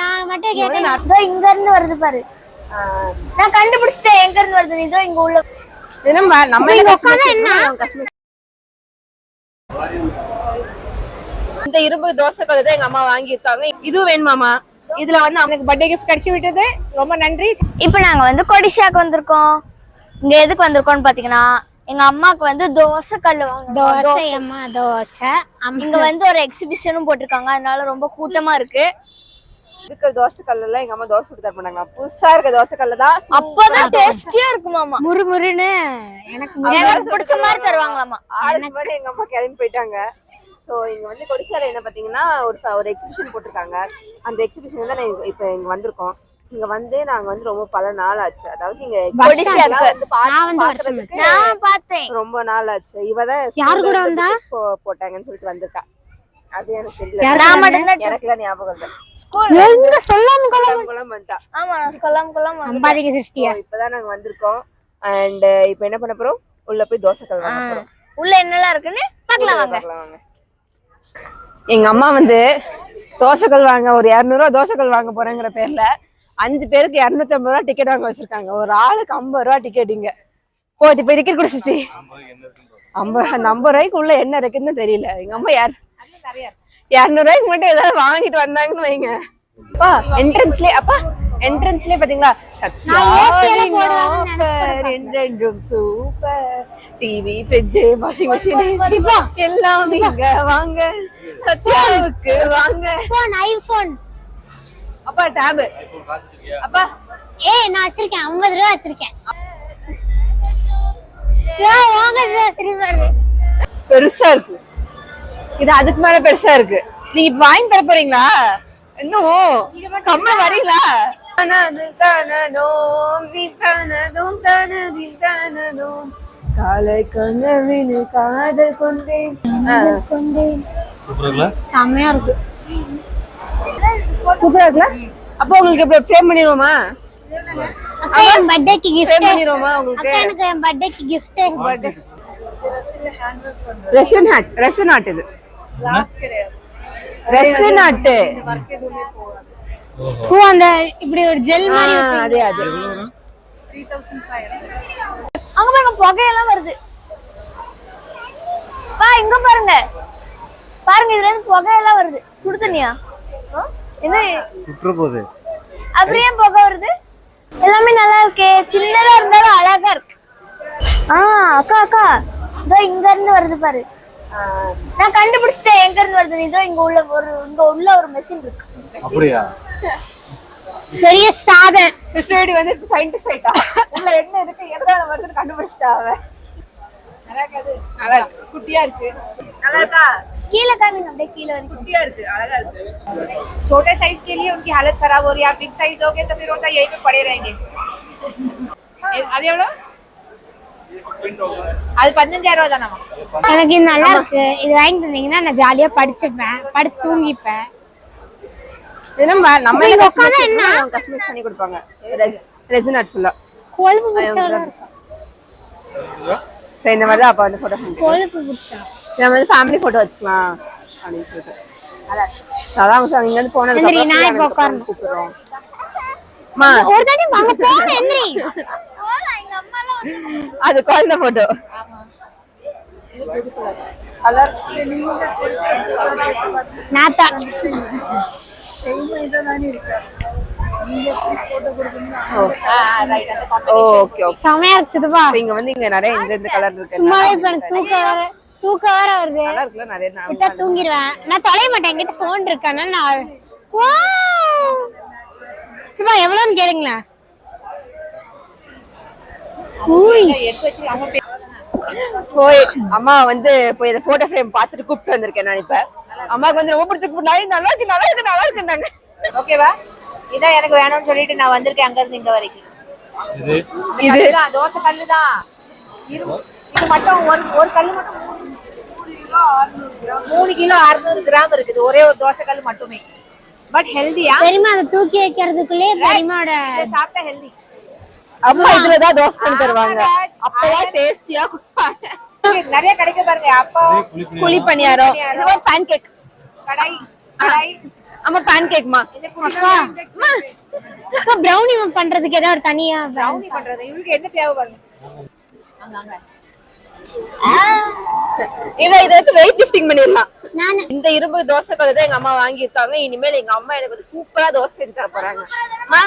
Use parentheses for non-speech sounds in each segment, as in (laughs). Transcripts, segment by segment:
நான் மட்டும் இங்க கேட்டேன். இதோ இருந்து வருது பாரு. நான் கண்டுபிடிச்சிட்டேன் எங்க இருந்து வருது இதோ இங்க உள்ள. இது நம்ம இங்க உட்கார்ந்தா என்ன? customize இந்த இரும்பு தோசை தான் எங்க அம்மா வாங்கியிருக்காங்க. இதுவும் வேணுமாமா இதுல வந்து அவனுக்கு பர்த்டே கிஃப்ட் கிடைச்சு விட்டது. ரொம்ப நன்றி. இப்போ நாங்க வந்து கொடிஷாக்கு வந்திருக்கோம். இங்க எதுக்கு வந்திருக்கோம்னு பாத்தீங்கன்னா எங்க அம்மாக்கு வந்து தோசை கல்லு. தோசை அம்மா தோசை. இங்க வந்து ஒரு எக்ஸிபிஷனும் போட்டிருக்காங்க. அதனால ரொம்ப கூட்டமா இருக்கு. இருக்கிற தோசை கல்லுல எங்க அம்மா தோசை சுட்டு தர பண்ணாங்க புதுசா இருக்க தோசை கல்லு தான் அப்பதான் டேஸ்டியா இருக்குமாமா முறுமுறுன்னு எனக்கு பிடிச்ச மாதிரி தருவாங்களாமா முன்னாடி எங்க அம்மா கிளம்பி போயிட்டாங்க. சோ இங்க வந்து கொடிசால என்ன பாத்தீங்கன்னா ஒரு ஒரு எக்ஸிபிஷன் போட்டிருக்காங்க. அந்த எக்ஸிபிஷன் தான் நான் இங்க- இப்ப இங்க வந்திருக்கோம். இங்க வந்து நாங்க வந்து ரொம்ப பல நாள் ஆச்சு. அதாவது இங்க ரொம்ப நாள் ஆச்சு. இவ தான் யாரு கூட வந்தா? போட்டாங்கன்னு சொல்லிட்டு வந்திருக்கா. அது எனக்கு தெரியல. நான் மட்டும்தான் எனக்குலாம் ஞாபகம் இல்லை. ஸ்கூல் எங்க சொல்லாம வந்தா ஆமா நான் இப்பதான் நாங்க வந்திருக்கோம். அண்ட் இப்போ என்ன பண்ண போறோம்? உள்ள போய் தோசை கல் வாங்க போறோம். உள்ள என்னெல்லாம் இருக்குன்னு பார்க்கலாம் வாங்க. எங்க அம்மா வந்து தோசைகள் வாங்க ஒரு இரநூறுவா தோசைகள் வாங்க போறேங்கிற பேர்ல அஞ்சு பேருக்கு இரநூத்தி ஐம்பது ரூபா டிக்கெட் வாங்க வச்சிருக்காங்க. ஒரு ஆளுக்கு ஐம்பது ரூபா டிக்கெட் இங்க. போட்டு போய் டிக்கெட் குடிச்சிட்டு ஐம்பது அந்த ஐம்பது ரூபாய்க்கு உள்ள என்ன இருக்குன்னு தெரியல. எங்க அம்மா யார் இரநூறு ரூபாய்க்கு மட்டும் ஏதாவது வாங்கிட்டு வந்தாங்கன்னு வைங்க. அப்பா என்ட்ரன்ஸ்லயே அப்பா என்ட்ரன்ஸ்லயே பாத்தீங்களா? என்றென்றும் super TV fridge washing machine எல்லாம் இங்க வாங்க. சத்யாவுக்கு வாங்க. ஐபோன் ஐபோன் அப்பா டேப் அப்பா. ஏய் நான் வச்சிருக்கேன். 50 ரூபா வச்சிருக்கேன். வாங்க பெருசா இருக்கு. இது அதுக்கு மேல பெருசா இருக்கு. நீங்க இப்ப வாங்கி தர போறீங்களா? இன்னும் கம்ம வரீங்களா? தனது தனதோம் தி தனதும் தனதி தனதும். காலை கனவினு காதல் கொண்டேன் ஆ. செமையா இருக்கு? சூப்பரா இருக்குல்ல அப்போ உங்களுக்கு இப்ப ஃப்ரேம் பண்ணிடுவோமா? அக்கா என் பர்த்டேக்கு கிஃப்ட் பண்ணிடுவோமா உங்களுக்கு? அக்கா எனக்கு என் பர்த்டேக்கு gift resin heart resin heart இது. பூ அந்த இப்படி ஒரு ஜெல் மாதிரி. அதே அதே. அங்க பாருங்க புகையெல்லாம் வருது. பா இங்க பாருங்க. பாருங்க இதுல இருந்து புகையெல்லாம் வருது. சுடு தண்ணியா? என்ன? சுற்ற போகுது அப்படியே புகை வருது? எல்லாமே நல்லா இருக்கே. சின்னதா இருந்தாலும் அழகா இருக்கு. ஆ அக்கா அக்கா. இதோ இங்க இருந்து வருது பாரு. நான் கண்டுபிடிச்சிட்டேன் எங்க இருந்து வருது இதோ இங்க உள்ள ஒரு இங்க உள்ள ஒரு மெஷின் இருக்கு அப்படியா பெரிய சாதனை கிருஷ்ணவேணி வந்து சயின்டிஸ்ட் ஆயிட்டா உள்ள என்ன இருக்கு எதனால வருதுன்னு கண்டுபிடிச்சிட்டா அவ நல்லா இருக்காது நல்லா இருக்கு குட்டியா இருக்கு நல்லா இருக்கா கீழே காமிங்க அப்படியே கீழே வரைக்கும் குட்டியா இருக்கு அழகா இருக்கு छोटे साइज के लिए उनकी हालत खराब हो रही है आप बिग साइज दोगे तो फिर होता यहीं पे पड़े रहेंगे ए- அது எவ்வளவு அது பதினஞ்சாயிரம் ரூபா தானே எனக்கு இது நல்லா இருக்கு. இது வாங்கி தந்தீங்கன்னா நான் ஜாலியா படிச்சுப்பேன். படுத்து தூங்கிப்பேன். இது நம்ம நம்ம இங்க என்ன உட்கார்ந்தா என்ன? கஸ்டமைஸ் பண்ணி கொடுப்பாங்க. ரெசினாட் ஃபுல்லா கொழுப்பு பிடிச்சவளா இருக்கும் சரி இந்த மாதிரி தான் அப்பா வந்து போட்டோ பண்ணி கொழுப்பு பிடிச்சா நம்ம வந்து ஃபேமிலி போட்டோ வச்சுக்கலாம் அப்படின்னு சொல்லிட்டு. அதான் அதான் அவங்க சொன்னாங்க, இங்க இருந்து போனதுக்கு எந்திரி, நான் இப்ப அப்புறம் உட்காரணும். கூப்பிடுறோம் அம்மா ஒரு தாட்டி வாங்க போன எந்திரி. எங்க அம்மா எல்லாம் அது குழந்தை போட்டோ செமையா இருக்கு. சித்தப்பா இங்க வந்து இங்க நிறைய இந்த இந்த கலர் இருக்கு. சும்மாவே இப்ப எனக்கு வருது. நல்லா இருக்குல்ல நிறைய நான் விட்டா தூங்கிடுவேன் நான் தொலைய மாட்டேன் என்கிட்ட போன் இருக்கானே நான்! சித்தப்பா எவ்வளவுன்னு கேளுங்களேன். போய். அம்மா வந்து போய் இந்த போட்டோ ஃப்ரேம் பார்த்துட்டு கூப்பிட்டு வந்திருக்கேன் நான் இப்ப. அம்மாக்கு வந்து ரொம்ப பிடிச்சிருக்கு. நல்லா நல்லா இருக்கு நல்லா இருக்கு நல்லா இருக்குன்னாங்க. ஓகேவா இதான் எனக்கு வேணும்னு சொல்லிட்டு நான் வந்திருக்கேன் அங்க இருந்து இங்க வரைக்கும். இது? தோசை கல்லு தான். இது மட்டும் ஒரு ஒரு கல்லு மட்டும் மூணு கிலோ அறுநூறு கிராம். இருக்குது. ஒரே ஒரு தோசை கல் மட்டுமே. பட் ஹெல்தியா பெரியம்மா அதை தூக்கி வைக்கிறதுக்குள்ளே பெரியமாவோட சாப்பிட்டா ஹெல்தி அம்மா இதுலதான் தோசை பண்ணி தருவாங்க. அப்பதான் டேஸ்டியா (laughs) கொடுப்பாங்க. நிறைய கிடைக்க பாருங்க. அப்போ குழி பணியாரம். பேன் கேக் கடாய் கடாய். அம்மா பேன் கேக்மா அக்கா. பண்றதுக்கு ஏதாவது ஒரு தனியா brownie பண்றது. இவளுக்கு என்ன தேவை பாருங்க. இத வச்சு வெயிட் லிஃப்டிங் பண்ணிடலாம். நானு. இந்த இரும்பு தோசை தான் எங்க அம்மா வாங்கியிருக்காங்க. இனிமேல் எங்க அம்மா எனக்கு ஒரு சூப்பரா தோசை செஞ்சு தர போறாங்க. அம்மா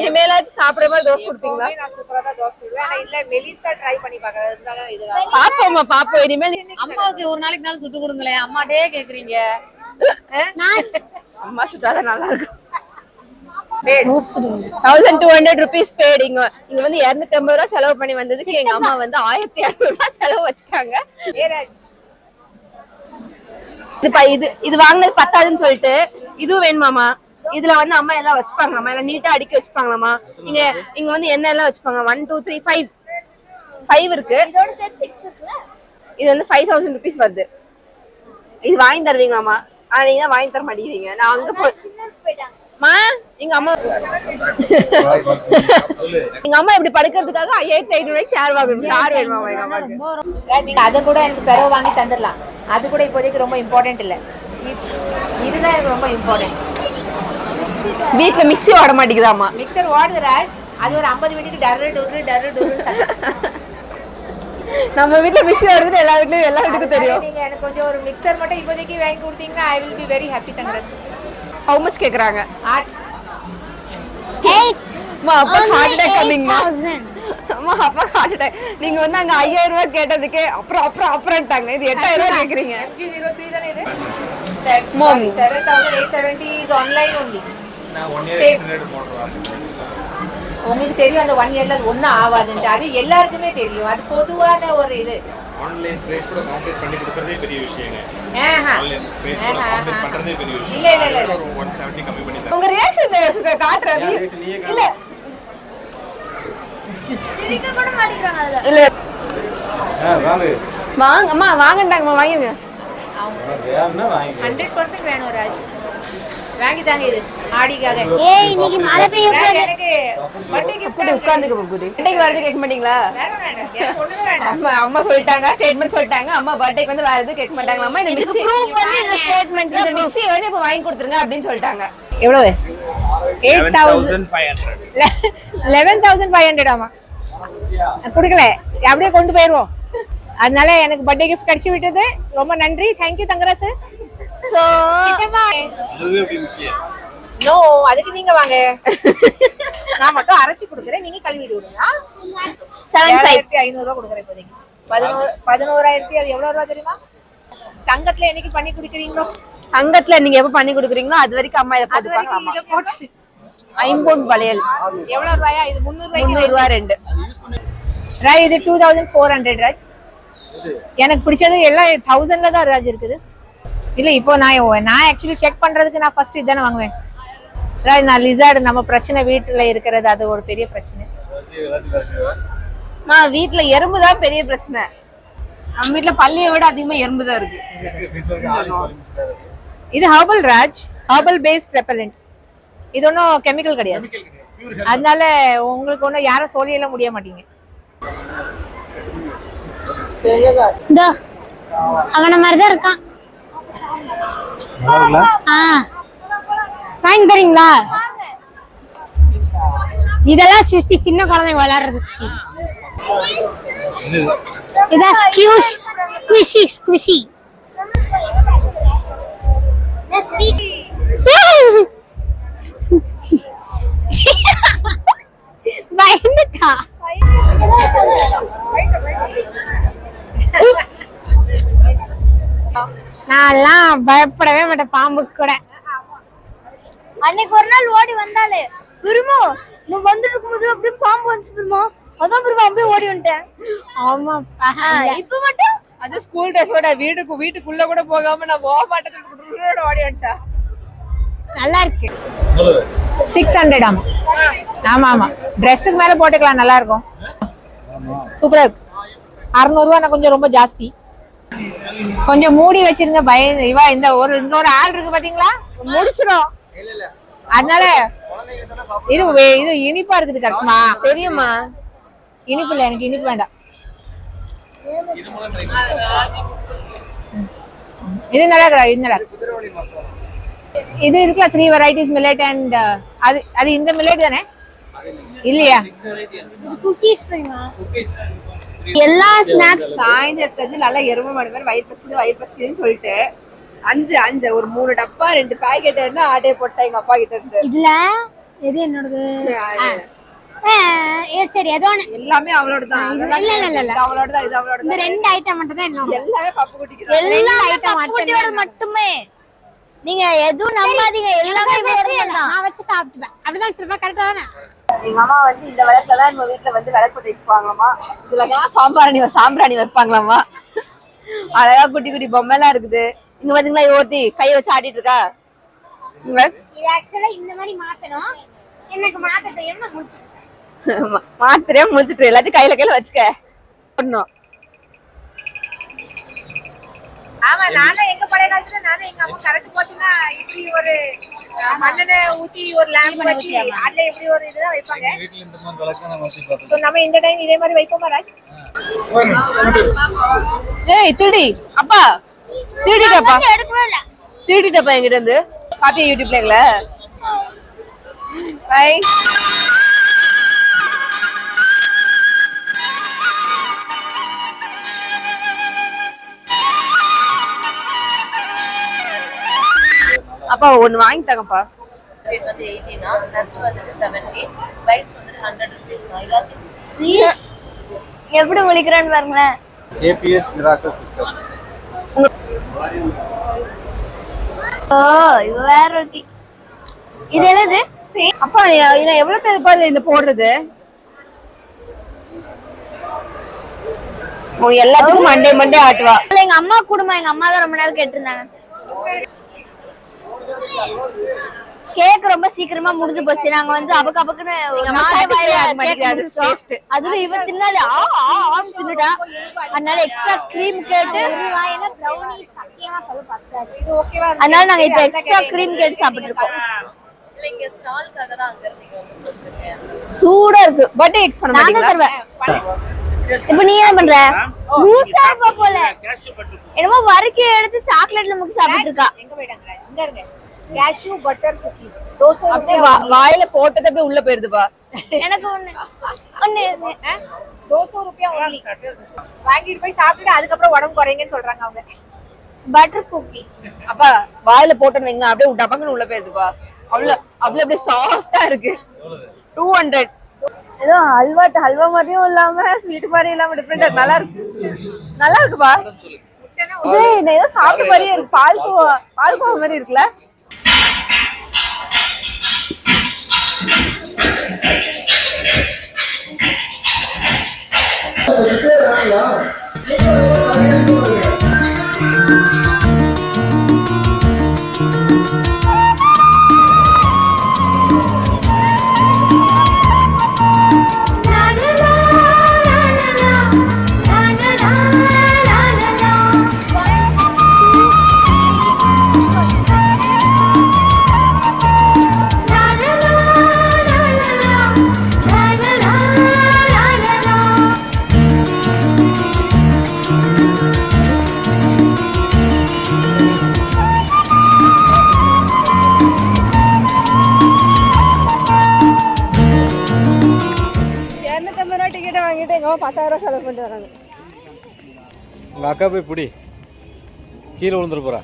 இனிமேலாச்சும் சாப்பிடுற மாதிரி தோசை கொடுப்பீங்களா? நான் சூப்பரா தான் தோசை இல்ல மெலிசா ட்ரை பண்ணி இதுதான். பாப்போம்மா பாப்போம். இனிமேல் அம்மாவுக்கு ஒரு நாளைக்கு நாள் சுட்டு கொடுங்களேன். அம்மாட்டே கேக்குறீங்க. அம்மா சுட்டாதான் நல்லா இருக்கும். Thousand two hundred rupees bad இங்க இங்க வந்து இருநூத்தி ஐம்பது ரூபா செலவு பண்ணி வந்ததுக்கு எங்க அம்மா வந்து ஆயிரத்தி இரநூறு ரூபாய் செலவு வச்சுட்டாங்க. இது இது இது வாங்கினது பத்தாதுன்னு சொல்லிட்டு இதுவும் வேணுமாமா இதுல வந்து அம்மா எல்லாம் வச்சுப்பாங்களாமா எல்லாம் நீட்டா அடுக்கி வச்சுப்பாங்களாமா இங்க இங்க வந்து என்ன எல்லாம் வச்சுப்பாங்க. One two three five five இருக்கு. இது வந்து ஃபைவ் தௌசண்ட் ருபீஸ் வருது. இது வாங்கி தருவீங்களாமா ஆனா நீங்க வாங்கி தர மாட்டேங்கிறீங்க. நான் அங்க போய் மா எங்க அம்மா எங்க அம்மா இப்படி படுக்கிறதுக்காக ஐயாயிரத்தி ஐநூறு ரூபாய்க்கு சேர் வாங்கணும் யார் வேணுமா எங்க அம்மாக்கு? நீங்க அதை கூட எனக்கு பிறகு வாங்கி தந்துடலாம். அது கூட இப்போதைக்கு ரொம்ப இம்பார்ட்டன்ட் இல்ல. இது- இதுதான் எனக்கு ரொம்ப இம்பார்ட்டன்ட் வீட்ல மிக்ஸி ஓட மாட்டேங்குதாமா மிக்சர் ஓடுது ராஜ். அது ஒரு ஐம்பது மினிட்டுக்கு டர்ரு டொரு டர்ரு டொரு நம்ம வீட்ல மிக்ஸி ஓடுதுன்னு எல்லா வீட்லயும் எல்லா வீட்டுக்கும் தெரியும். நீங்க எனக்கு கொஞ்சம் ஒரு மிக்சர் மட்டும் இப்போதைக்கு வாங்கி கொடுத்தீங்கன்னா I will be very happy தங்கரஸ் how much கேக்குறாங்க? அம்மா அப்பா ஹார்ட் அட்டாக் கம்மிங்மா அம்மா. அப்பா ஹார்ட் அட்டாக் நீங்க வந்து அங்க ஐயாயிரம் ரூபாய் கேட்டதுக்கு அப்புறம் அப்புறம் அப்புறம்ட்டாங்க. இது எட்டாயிரம் ரூபாய் கேக்குறீங்க. Mom. Seven thousand eight seventy is online only உங்களுக்கு தெரியும் அந்த ஒன் இயர்ல அது ஒன்றும் ஆகாதுன்ட்டு. அது எல்லாருக்குமே தெரியும். அது பொதுவான ஒரு இது. ஆன்லைன் பிரைஸ் கூட காம்பேட் பண்ணி கொடுக்கறதே பெரிய விஷயங்க. உங்க ரியாக்ஷன் காட்டுறேன் இல்ல. சிரிக்க கூட மாட்டேங்கிறாங்க அதுல. இல்ல. வாங்க. வாங்க அம்மா வாங்கண்டாங்கம்மா வாங்கிருங்க. ஹண்ட்ரட் பர்சன்ட் வேணும் ராஜ். வாங்கி தாங்க இது ஆடிக்காக ஏய் இன்னைக்கு மழை பெய்ய ராஜ், எனக்கு பர்த்டே கிஃப்ட் உட்கார்ந்துக்க வரது கேட்க மாட்டீங்களா? அம்மா அம்மா சொல்லிட்டாங்க ஸ்டேட்மெண்ட் சொல்லிட்டாங்க. அம்மா பர்த்டேக்கு வந்து வேற எதுவும் கேட்க மாட்டாங்களா? அம்மா இந்த மிக்ஸி ப்ரூஃப் வந்து இந்த ஸ்டேட்மெண்ட் இந்த மிக்ஸி வந்து இப்ப வாங்கி கொடுத்துருங்க அப்படின்னு சொல்லிட்டாங்க. எவ்வளவு? Eight thousand thousand five hundred eleven thousand five hundred ஆமா. கொடுக்கல. அப்படியே கொண்டு போயிருவோம் அதனால எனக்கு பர்த்டே கிஃப்ட் கிடைச்சு விட்டது. ரொம்ப நன்றி. தேங்க்யூ தங்கராசு. சோ நோ அதுக்கு நீங்க வாங்க. நான் மட்டும் அரைச்சு கொடுக்குறேன். நீங்க கழுவிட்டு விடுங்க. ஏழாயிரத்தி ஐநூறு ரூபா கொடுக்குறேன் இப்போதைக்கு. பதினோரு பதினோராயிரத்தி அது எவ்வளவு ரூபா தெரியுமா? தங்கத்துல என்னைக்கு பண்ணி குடிக்கிறீங்களோ? தங்கத்துல நீங்க எப்ப பண்ணி கொடுக்குறீங்களோ அது வரைக்கும் அம்மா இதை போட்டு ஐம்பொன் வளையல். எவ்வளவு ரூபாயா? இது முந்நூறு முந்நூறு ரூபாய்க்கு ரூபா ரெண்டு. ராஜ் இது two thousand four hundred Raj. எனக்கு பிடிச்சது எல்லாம் தௌசண்ட்ல தான் ராஜ் இருக்குது. இல்ல இப்போ நான் நான் ஆக்சுவலி செக் பண்றதுக்கு நான் ஃபர்ஸ்ட் இதானே வாங்குவேன். ராஜ் நான் லிசார்டு நம்ம பிரச்சனை வீட்டுல இருக்கிறது அது ஒரு பெரிய பிரச்சனை. அம்மா வீட்ல எறும்பு தான் பெரிய பிரச்சனை. நம்ம வீட்ல பள்ளியை விட அதிகமா எறும்பு தான் இருக்கு. இது herbal Raj. Herbal paste repellent இது ஒன்றும் கெமிக்கல் கிடையாது. அதனால உங்களுக்கு ஒன்றும் யாரும் சொல்லியெல்லாம் முடிய மாட்டீங்க. அவன மாதிரி தான் இருக்கான். ஆ வாங்கி தரீங்களா? இதெல்லாம் சிஸ்டி சின்ன குழந்தைங்க விளையாடுறது சிஸ்டி. இதான் ஸ்கியூஸ் ஸ்குஷி ஸ்குஷி நான்லாம் பயப்படவே மாட்டேன் பாம்புக்கு கூட அன்னைக்கு ஒரு நாள் ஓடி வந்தாலே பெருமா நான் வந்துட்டு இருக்கும்போது அப்படியே பாம்பு வந்துச்சு பெருமா அதான் பெருமா அப்படியே ஓடி வந்துட்டேன். ஆமா இப்ப மட்டும்? அது ஸ்கூல் ட்ரெஸ்ஸோட வீட்டுக்கு வீட்டுக்குள்ள கூட போகாம நான் போக மாட்டேன் ஓடி வந்துட்டேன். நல்லா இருக்கு சிக்ஸ் ஹண்ட்ரட் ஆமா ஆமா ஆமா ட்ரெஸ்ஸுக்கு மேல போட்டுக்கலாம் நல்லா இருக்கும் சூப்பரா இருக்கு. அறுநூறுவா நான் கொஞ்சம் ரொம்ப ஜாஸ்தி. கொஞ்சம் மூடி வச்சிருங்க பய இவா இந்த ஒரு இங்க ஒரு ஆள் இருக்கு பாத்தீங்களா? முடிச்சிடும் அதனால இது வே- இது இனிப்பா இருக்குது கரெக்டுமா தெரியுமா? இனிப்பு இல்ல எனக்கு இனிப்பு வேண்டாம். இது நல்லா இருக்கா இது நல்லா. இது இருக்குல்ல த்ரீ வெரைட்டிஸ் மில்லட் அண்ட் அது அது இந்த மில்லட் தானே? இல்லையா? குக்கீஸ் போய்மா? குக்கீஸ் எல்லா ஸ்நாக்ஸ் சாயந்தரத்துல இருந்து நல்லா எருமை மாடு மாதிரி வயிறு பசிக்குது வயிறு பசிக்குதுன்னு சொல்லிட்டு அஞ்சு அஞ்சு ஒரு மூணு டப்பா ரெண்டு பாக்கெட் இருந்து ஆட்டையை போட்டேன் எங்க அப்பா கிட்ட இருந்து. இதுல? எது என்னோடது? ஏ, சரி ஏதோ எல்லாமே அவளோட தான் இல்ல, இல்ல, இல்ல, இல்ல. அவளோட தான் இது அவளோட இந்த ரெண்டு ஐட்டம் மட்டும் தான் எல்லாமே பப்பு குட்டிக்கு எல்லா குட்டியோட மட்டுமே. நீங்க எதுவும் நம்பாதீங்க. எல்லாமே நான் வச்சு சாப்பிட்டுப்பேன். அப்படிதான் சிலப்பா கரெக்டா தானே? எங்க அம்மா வந்து இந்த விளக்குல தான் நம்ம வீட்டுல வந்து விளக்கு வைப்பாங்களாமா இதுல தான் சாம்பிராணி சாம்பிராணி வைப்பாங்களாமா? அழகா குட்டி குட்டி பொம்மை எல்லாம் இருக்குது. இங்க பாத்தீங்களா ஒருத்தி கையை வச்சு ஆட்டிட்டு இருக்கா? இங்க இது ஆக்சுவலா இந்த மாதிரி மாத்தணும். எனக்கு மாத்த தெரியும் நான் முடிச்சிருக்கேன். மா- மாத்திரையா முடிச்சிட்டு எல்லாத்தையும் கையில கையில வச்சுக்க. பண்ணும் ஆமா நானும் பழைய காலத்துல நானும் எங்க அம்மா கரெக்ட் பாத்தீங்கன்னா இப்படி ஒரு மண்ணெண்ணை ஊத்தி ஒரு லேம்ப் வச்சு அதுல இப்படி ஒரு இதுதான் வைப்பாங்க. நம்ம இந்த டைம் இதே மாதிரி வைப்போமா ராஜ்? ஏய் திருடி. அப்பா திருடிட்டப்பா. எடுக்கவே இல்ல. திருடிட்டப்பா என்கிட்ட இருந்து. காப்பியா யூடியூப்ல எங்கள? பை அப்பா ஒண்ணு வாங்கி தாங்கப்பா ரேட் வந்து எயிட்டினா நட்ஸ் வந்துட்டு செவன்டி ரைட்ஸ் வந்துட்டு ஹண்ட்ரட் ருபீஸ் எல்லாத்தையும் ப்ளீஸ் எப்படி முழிக்கிறான்னு பாருங்களேன். ஏபிஎஸ் மிராக்கல் சிஸ்டம் ஓ வேற ஒருத்தி. இது என்னது? அப்பா நான் எவ்வளவு தேவைப்பா இந்த போடுறது? எல்லாத்துக்கும் மண்டே மண்டே ஆட்டுவா. இல்ல, எங்க அம்மா குடும்பம் எங்க அம்மா தான் ரொம்ப நேரம் கேட்டிருந்தாங்க. கேக் ரொம்ப சீக்கிரமா முடிஞ்சு போச்சு. நாங்க வந்து அபக்கு அபக்குன்னு. அதுல இவ தின்னாலே ஆ ஆ ஆன்னு தின்னுட்டா. அதனால எக்ஸ்ட்ரா க்ரீம் கேட்டு வாயில ப்ரௌனி சத்தியமா சொல்ல பார்த்தாது இது ஓகேவா அதனால நாங்க இப்ப எக்ஸ்ட்ரா க்ரீம் கேட்டு சாப்பிட்டு இருக்கோம். இல்லை இங்கே தான் அங்கே சூடா இருக்கு. பர்த்டே எக்ஸ் பண்ண நாங்க மாட்டீங்களா? தருவேன். இப்ப நீ என்ன பண்ற? லூசா இருப்பா போல. என்னமோ வறுக்கி எடுத்து சாக்லேட்ல முக்கி சாப்பிட்டு இருக்கா. எங்க போயிட்டாங்க? ராஜ்? இங்க இருங்க. கேஷ்யூ பட்டர் குக்கீஸ் தோசை அப்படியே வாயில போட்டது அப்படியே உள்ள போயிருதுப்பா. எனக்கு ஒண்ணு. ஒண்ணு தோசை ரூபாய் ஒன்லி வாங்கிட்டு போய் சாப்பிட்டுட்டு அதுக்கப்புறம் உடம்பு குறைங்கன்னு சொல்றாங்க அவங்க. பட்டர் குக்கி அப்பா வாயில போட்டோன்னு வைங்க அப்படியே டபக்குன்னு உள்ள போயிருதுப்பா. அவ்வளவு அவ்வளவு அப்படியே சாஃப்டா இருக்கு. டூ ஹண்ட்ரட் ஏதோ ஹல்வா ஹல்வா மாதிரியும் இல்லாம ஸ்வீட் மாதிரி இல்லாம டிஃப்ரெண்டா நல்லா இருக்கு. நல்லா இருக்குப்பா. இது ஏதோ சாப்பிட்ட மாதிரியே இருக்கு. பால் கோவா பால் கோவா மாதிரி இருக்குல்ல? இரநூத்தம்பது வாங்கிட்டு பத்தாயிரம் செலவு பண்ணிட்டு வராங்க. உங்க அக்கா போய் பிடி. கீழே விழுந்துட்டு போறா.